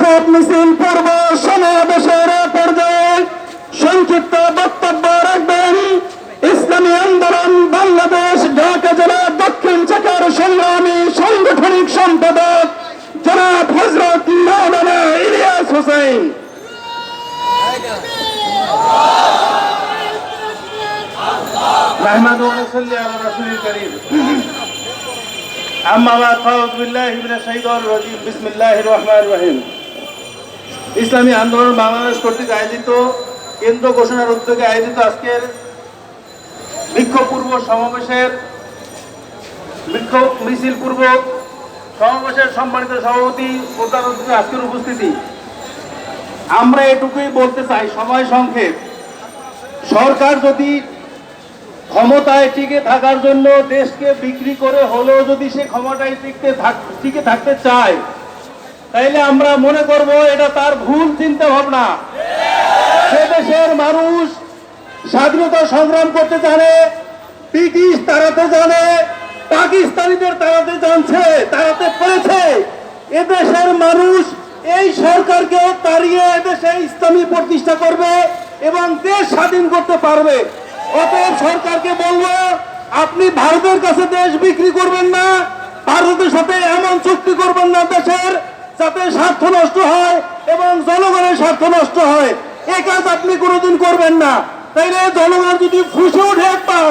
বিক্ষোভ মিছিল পূর্ব সমাবেশের পর্যায়ে সংক্ষিপ্ত বক্তব্য রাখবেন ইসলামী আন্দোলন বাংলাদেশ ঢাকা জেলা দক্ষিণ শাখার সংগ্রামী সাংগঠনিক সম্পাদক জনাব হজরত মৌলানা ইলিয়াস হোসেন نحمد ونصلي على رسول الكريم أما بعد فأعوذ بالله من الشيطان الرجيم بسم الله الرحمن الرحيم ইসলামী আন্দোলন বাংলাদেশ কর্তৃক আয়োজিত কেন্দ্র ঘোষণার উদ্যোগে আয়োজিত আজকের বিক্ষোভ পূর্ব সমাবেশের বিক্ষোভ মিছিল পূর্বক সমাবেশের সম্মানিত সভাপতি প্রধান অতিথি আজকের উপস্থিতি। আমরা এটুকুই বলতে চাই, সময় সংক্ষেপ। সরকার যদি ক্ষমতায় টিকে থাকার জন্য দেশকে বিক্রি করে হলেও যদি সে ক্ষমতায় টিকতে থাক- টিকে থাকতে চায় তাইলে আমরা মনে করব এটা তার ভুল চিন্তা ভাবনা। সে দেশের মানুষ স্বাধীনতা সংগ্রাম করতে জানে, ব্রিটিশ তাড়াতে জানে, পাকিস্তানিদের তাড়াতে জানছে তাড়াতে পেরেছে এদেশের মানুষ এই সরকারকে তাড়িয়ে এদেশে ইসলামী প্রতিষ্ঠা করবে এবং দেশ স্বাধীন করতে পারবে। অতএব সরকারকে বলব, আপনি ভারতের কাছে দেশ বিক্রি করবেন না, ভারতের সাথে এমন চুক্তি করবেন না দেশের যাতে স্বার্থ নষ্ট হয় এবং জনগণের স্বার্থ নষ্ট হয়। এ কাজ আপনি কোনোদিন করবেন না। তাইলে জনগণ যদি ফুসে ওঠে একবার,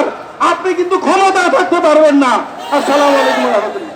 আপনি কিন্তু ক্ষমতা থাকতে পারবেন না। আসসালামু আলাইকুম রহমতুল্লাহ।